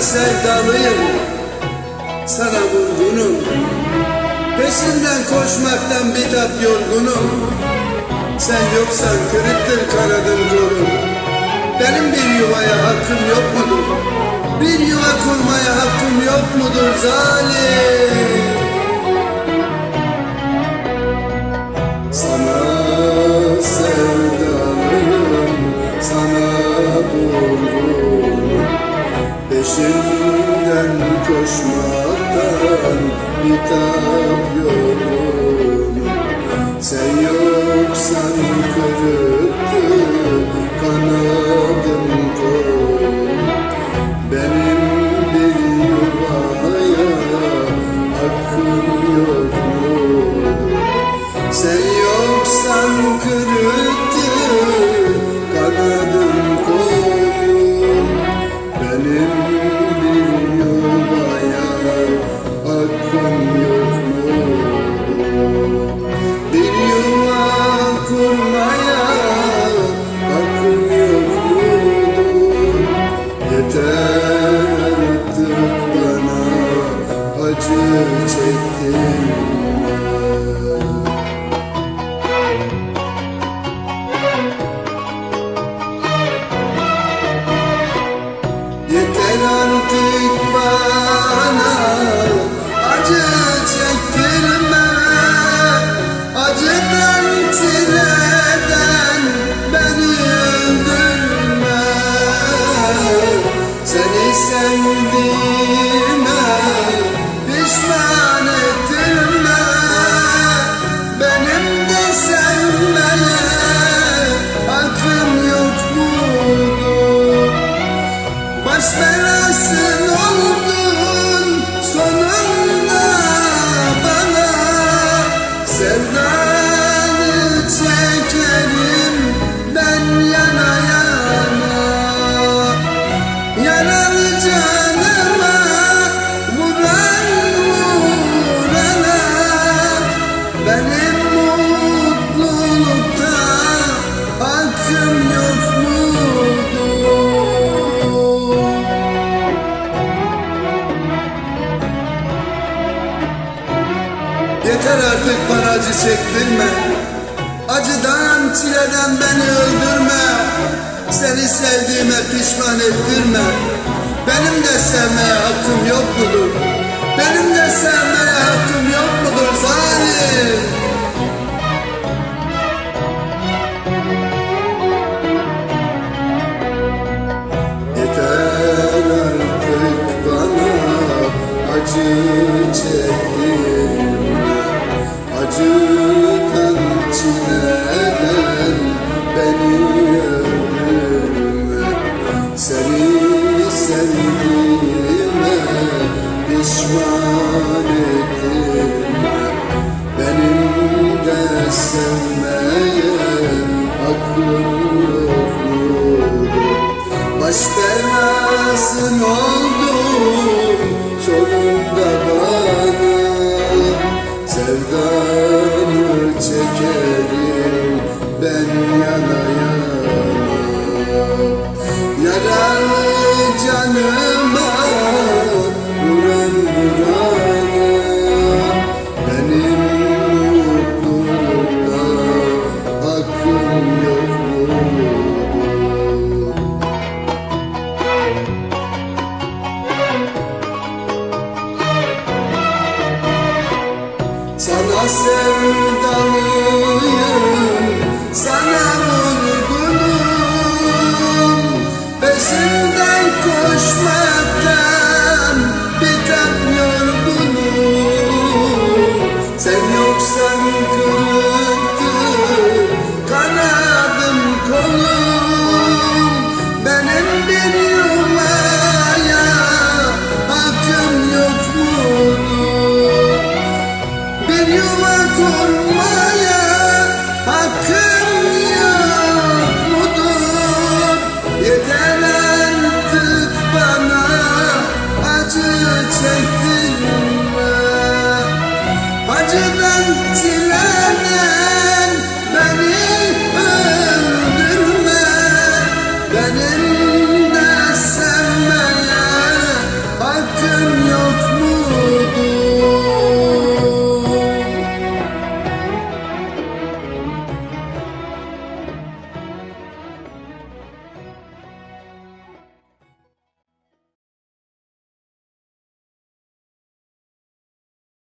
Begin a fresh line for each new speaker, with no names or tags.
sana sevdalıyım Sana vurgunum Peşinden koşmaktan bir tat yorgunum Sen yoksan kırıktır kanadım kolum Benim bir yuvaya hakkım yok mudur? Bir yuva kurmaya hakkım yok mudur zalim? Sana Peşinden koşmaktan bitap yorgunum Sen Yeter artık bana acı çektirme sevdiğime Yeter artık bana acı çektirme. Acıdan çileden beni öldürme. Seni sevdiğime pişman ettirme. Benim de sevmeye hakkım yok acı ben